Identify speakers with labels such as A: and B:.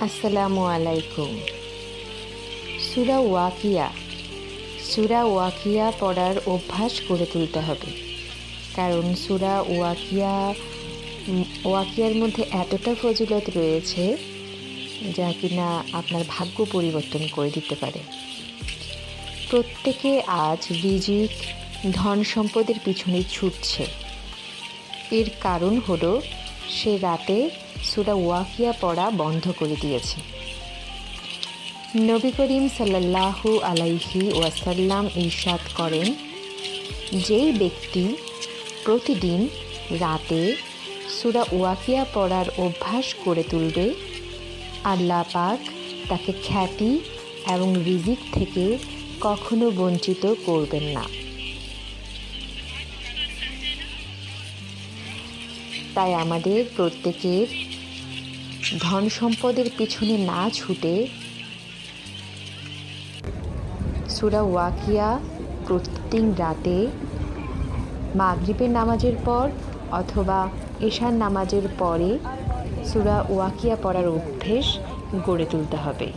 A: আসসালামু আলাইকুম। সুরা ওয়াকিয়া। সুরা ওয়াকিয়া পড়ার অভ্যাস করে তুলতে হবে। কারণ সুরা ওয়াকিয়া, ওয়াকিয়ার মধ্যে এতটা ফজিলত রয়েছে যা কিনা আপনার ভাগ্য পরিবর্তন করে দিতে পারে। প্রত্যেকে আজ রিজিক, ধন সম্পদের পিছনে ছুটছে। এর কারণ হলো সে রাতে সুরা ওয়াকিয়া পড়া বন্ধ করে দিয়েছে। নবী করিম সাল্লাল্লাহু আলাইহি ওয়াসাল্লাম ইরশাদ করেন, যেই ব্যক্তি প্রতিদিন রাতে সুরা ওয়াকিয়া পড়ার অভ্যাস করে তুলবে, আল্লাহ পাক তাকে খ্যাতি এবং রিজিক থেকে কখনো বঞ্চিত করবেন না। তাই আমাদের প্রত্যেকের ধন সম্পদের পিছনে না ছুটে সুরা ওয়াকিয়া প্রতিদিন রাতে মাগরিবের নামাজের পর অথবা এশার নামাজের পরে সুরা ওয়াকিয়া পড়ার অভ্যেস গড়ে তুলতে হবে।